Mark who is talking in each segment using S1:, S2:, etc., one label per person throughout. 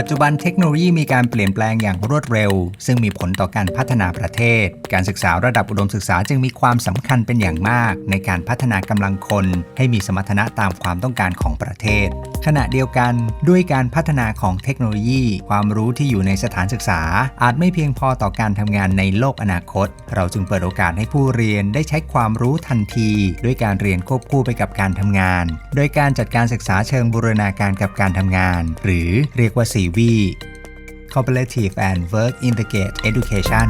S1: ปัจจุบันเทคโนโลยีมีการเปลี่ยนแปลงอย่างรวดเร็ว ซึ่งมีผลต่อการพัฒนาประเทศ การศึกษาระดับอุดมศึกษาจึงมีความสำคัญเป็นอย่างมาก ในการพัฒนากำลังคน ให้มีสมรรถนะตามความต้องการของประเทศ ขณะเดียวกัน ด้วยการพัฒนาของเทคโนโลยี ความรู้ที่อยู่ในสถานศึกษา อาจไม่เพียงพอต่อการทำงานในโลกอนาคต เราจึงเปิดโอกาสให้ผู้เรียนได้ใช้ความรู้ทันที ด้วยการเรียนควบคู่ไปกับการทำงาน โดยการจัดการศึกษาเชิงบูรณาการกับการทำงาน หรือเรียกว่า CV Cooperative and Work Integrated Education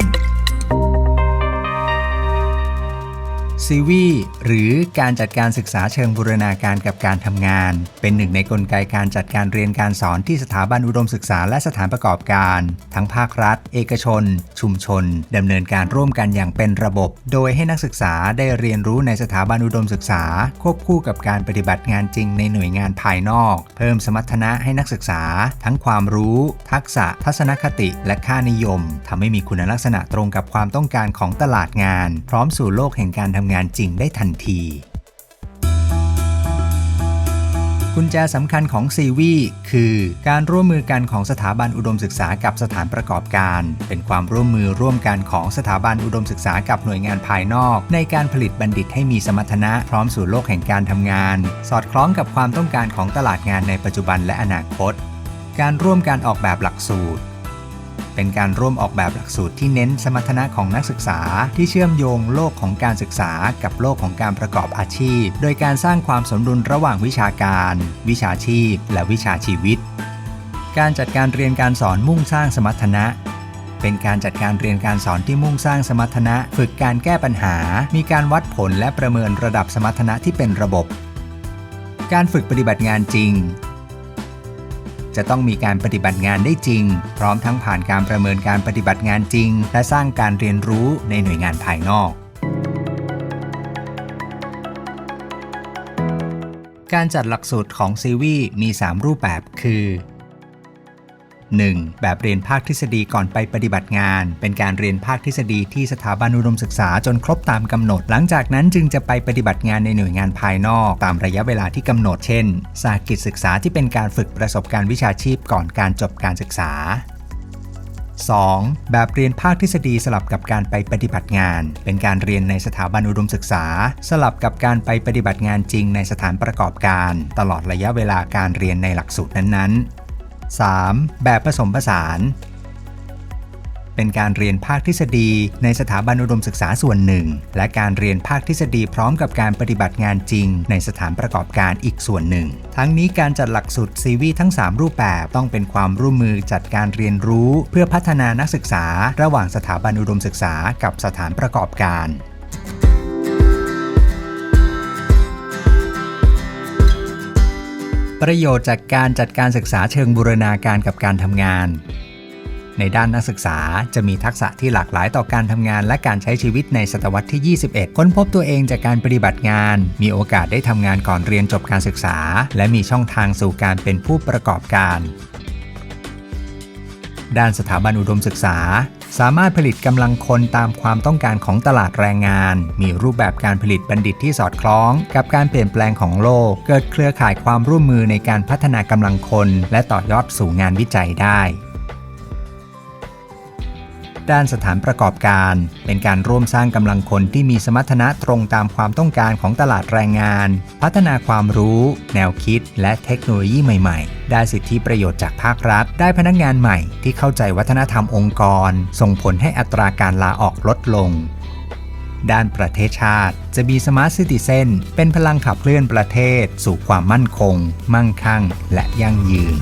S1: ซีวีหรือการจัดการศึกษาเชิงบูรณาการกับการทำงาน เป็นหนึ่งในกลไกการจัดการเรียนการสอนที่สถาบันอุดมศึกษาและสถานประกอบการ ทั้งภาครัฐ เอกชน ชุมชนดำเนินการร่วมกันอย่างเป็นระบบ โดยให้นักศึกษาได้เรียนรู้ในสถาบันอุดมศึกษา ควบคู่กับการปฏิบัติงานจริงในหน่วยงานภายนอก เพิ่มสมรรถนะให้นักศึกษา ทั้งความรู้ ทักษะ ทัศนคติ และค่านิยมทำให้มีคุณลักษณะตรงกับความต้องการของตลาดงาน พร้อมสู่โลกแห่งการทำงานจริงได้ทันที กุญแจสำคัญของซีวีคือการร่วมมือกันของสถาบันอุดมศึกษากับสถานประกอบการ เป็นความร่วมมือร่วมกันของสถาบันอุดมศึกษากับหน่วยงานภายนอก ในการผลิตบัณฑิตให้มีสมรรถนะพร้อมสู่โลกแห่งการทำงาน สอดคล้องกับความต้องการของตลาดงานในปัจจุบันและอนาคต การร่วมการออกแบบหลักสูตร เป็นการร่วมออกแบบหลักสูตรที่เน้นสมรรถนะของนักศึกษา ที่เชื่อมโยงโลกของการศึกษากับโลกของการประกอบอาชีพ โดยการสร้างความสมดุลระหว่างวิชาการ วิชาชีพ และวิชาชีวิต การจัดการเรียนการสอนมุ่งสร้างสมรรถนะเป็นการจัดการเรียนการสอนที่มุ่งสร้างสมรรถนะ ฝึกการแก้ปัญหา มีการวัดผลและประเมินระดับสมรรถนะที่เป็นระบบ การฝึกปฏิบัติงานจริง จะต้องมีการปฏิบัติงานได้จริง พร้อมทั้งผ่านการประเมินการปฏิบัติงานจริง และสร้างการเรียนรู้ในหน่วยงานภายนอกการจัดหลักสูตรของซีวีมี 3 รูปแบบคือ 1. แบบเรียนภาคทฤษฎีก่อนไปปฏิบัติงาน เป็นการเรียนภาคทฤษฎีที่สถาบันอุดมศึกษาจนครบตามกำหนด หลังจากนั้นจึงจะไปปฏิบัติงานในหน่วยงานภายนอก ตามระยะเวลาที่กำหนด เช่น สาหกิจศึกษาที่เป็นการฝึกประสบการณ์วิชาชีพก่อนการจบการศึกษา 2. แบบเรียนภาคทฤษฎีสลับกับการไปปฏิบัติงาน เป็นการเรียนในสถาบันอุดมศึกษา สลับกับการไปปฏิบัติงานจริงในสถานประกอบการ ตลอดระยะเวลาการเรียนในหลักสูตรนั้นๆ 3. แบบผสมผสาน เป็นการเรียนภาคทฤษฎีในสถาบันอุดมศึกษาส่วนหนึ่ง และการเรียนภาคทฤษฎีพร้อมกับการปฏิบัติงานจริง ในสถานประกอบการอีกส่วนหนึ่ง ทั้งนี้การจัดหลักสูตรซีวีทั้ง 3 รูปแบบต้องเป็นความร่วมมือจัดการเรียนรู้ เพื่อพัฒนานักศึกษา ระหว่างสถาบันอุดมศึกษากับสถานประกอบการ ประโยชน์จากการจัดการศึกษาเชิงบูรณาการกับการทำงาน ในด้านนักศึกษาจะมีทักษะที่หลากหลายต่อการทำงานและการใช้ชีวิตในศตวรรษที่ 21 ค้นพบตัวเองจากการปฏิบัติงาน มีโอกาสได้ทำงานก่อนเรียนจบการศึกษา และมีช่องทางสู่การเป็นผู้ประกอบการด้านสถาบันอุดมศึกษา สามารถผลิตกำลังคนตามความต้องการของตลาดแรงงาน มีรูปแบบการผลิตบัณฑิตที่สอดคล้อง กับการเปลี่ยนแปลงของโลก เกิดเครือข่ายความร่วมมือในการพัฒนากำลังคน และต่อยอดสู่งานวิจัยได้ ด้านสถานประกอบการ เป็นการร่วมสร้างกำลังคนที่มีสมรรถนะตรงตามความต้องการของตลาดแรงงาน พัฒนาความรู้ แนวคิด และเทคโนโลยีใหม่ๆ ได้สิทธิประโยชน์จากภาครัฐ ได้พนักงานใหม่ที่เข้าใจวัฒนธรรมองค์กร ส่งผลให้อัตราการลาออกลดลงด้านประเทศชาติ จะมีสมาร์ทซิติเซนเป็นพลังขับเคลื่อนประเทศ สู่ความมั่นคง มั่งคั่ง และยั่งยืน